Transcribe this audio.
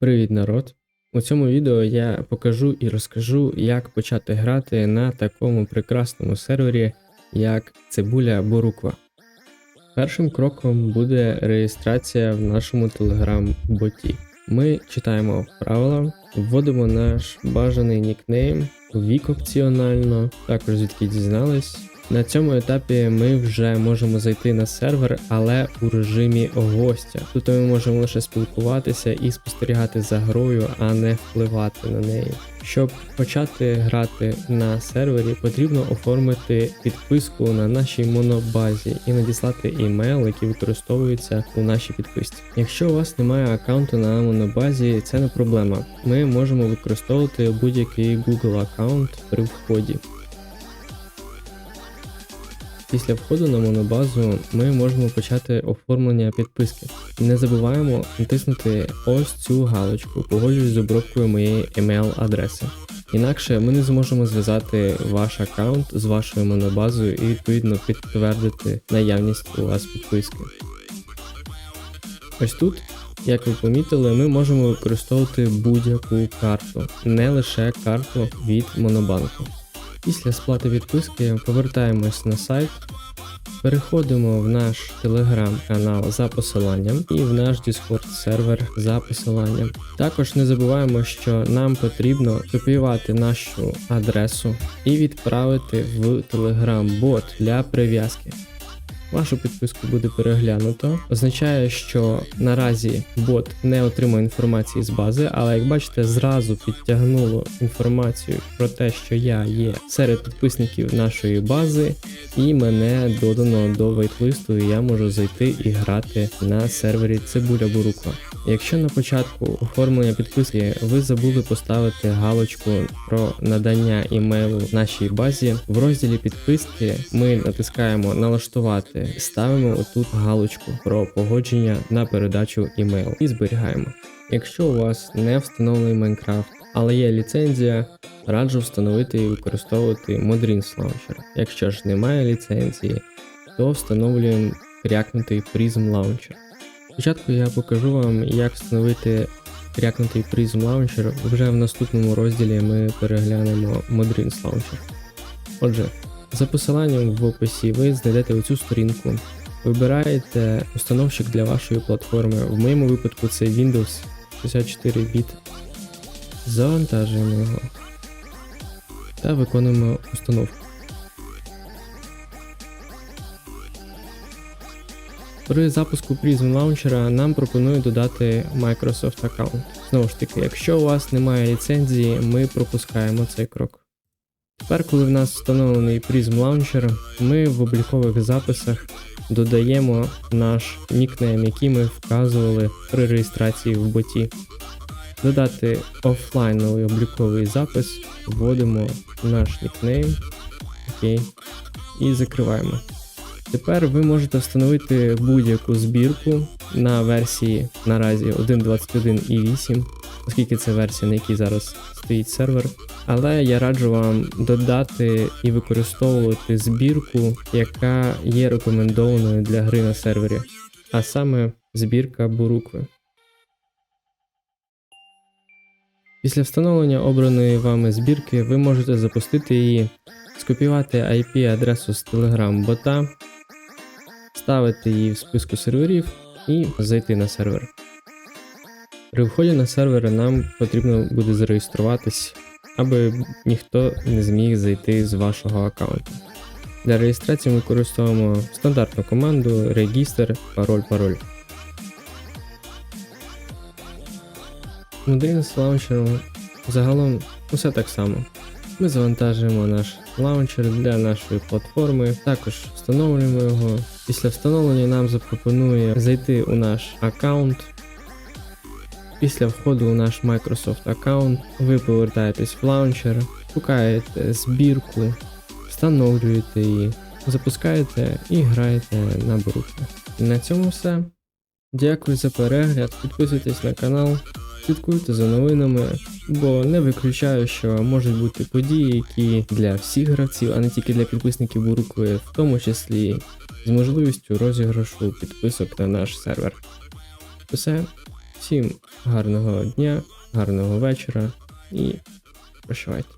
Привіт, народ! У цьому відео я покажу і розкажу, як почати грати на такому прекрасному сервері, як Цибуля Боруква. Першим кроком буде реєстрація в нашому телеграм-боті. Ми читаємо правила, вводимо наш бажаний нікнейм, вік опціонально, також звідки дізнались. На цьому етапі ми вже можемо зайти на сервер, але у режимі гостя. Тут ми можемо лише спілкуватися і спостерігати за грою, а не впливати на неї. Щоб почати грати на сервері, потрібно оформити підписку на нашій монобазі і надіслати імейл, який використовується у нашій підписці. Якщо у вас немає аккаунту на монобазі, це не проблема. Ми можемо використовувати будь-який Google аккаунт при вході. Після входу на монобазу ми можемо почати оформлення підписки. Не забуваємо натиснути ось цю галочку Погоджуюсь з обробкою моєї email-адреси. Інакше ми не зможемо зв'язати ваш аккаунт з вашою монобазою і відповідно підтвердити наявність у вас підписки. Ось тут, як ви помітили, ми можемо використовувати будь-яку карту, не лише карту від Монобанку. Після сплати підписки повертаємось на сайт, переходимо в наш телеграм-канал за посиланням і в наш Discord сервер за посиланням. Також не забуваємо, що нам потрібно копіювати нашу адресу і відправити в Telegram-бот для прив'язки. Вашу підписку буде переглянуто. Означає, що наразі бот не отримує інформації з бази, але як бачите, зразу підтягнуло інформацію про те, що я є серед підписників нашої бази, і мене додано до вейтлисту, і я можу зайти і грати на сервері Цибуля Буруква. Якщо на початку оформлення підписки ви забули поставити галочку про надання імейлу нашій базі, в розділі підписки ми натискаємо налаштувати, ставимо отут галочку про погодження на передачу імейлу і зберігаємо. Якщо у вас не встановлений Майнкрафт, але є ліцензія, раджу встановити і використовувати Modrins Launcher. Якщо ж немає ліцензії, то встановлюємо крякнутий Prism Launcher. Спочатку я покажу вам, як встановити крякнутий Prism Launcher. Вже в наступному розділі ми переглянемо Modrins Launcher. Отже, за посиланням в описі ви знайдете оцю сторінку. Вибираєте установщик для вашої платформи. В моєму випадку це Windows 64 біт. Завантажуємо його та виконуємо установку. При запуску Prism Launcher нам пропонують додати Microsoft аккаунт. Знову ж таки, якщо у вас немає ліцензії, ми пропускаємо цей крок. Тепер, коли в нас встановлений Prism Launcher, ми в облікових записах додаємо наш нікнейм, який ми вказували при реєстрації в боті. Додати офлайновий обліковий запис, вводимо наш нікнейм, окей, і закриваємо. Тепер ви можете встановити будь-яку збірку на версії наразі 1.21.8, оскільки це версія, на якій зараз стоїть сервер. Але я раджу вам додати і використовувати збірку, яка є рекомендованою для гри на сервері, а саме збірка бурукви. Після встановлення обраної вами збірки ви можете запустити її, скопіювати IP-адресу з Telegram бота ставити її в списку серверів і зайти на сервер. При вході на сервер нам потрібно буде зареєструватись, аби ніхто не зміг зайти з вашого аккаунту. Для реєстрації ми використовуємо стандартну команду регістр пароль пароль. Модель з лаунчером загалом усе так само. Ми завантажуємо наш лаунчер для нашої платформи, також встановлюємо його. Після встановлення нам запропонує зайти у наш аккаунт. Після входу у наш Microsoft аккаунт ви повертаєтесь в лаунчер, шукаєте збірку, встановлюєте її, запускаєте і граєте на брухи. На цьому все. Дякую за перегляд, підписуйтесь на канал, слідкуйте за новинами, бо не виключаю, що можуть бути події, які для всіх гравців, а не тільки для підписників Бурукви, в тому числі з можливістю розіграшу підписок на наш сервер. Все, Всім гарного дня, гарного вечора і прощавайте.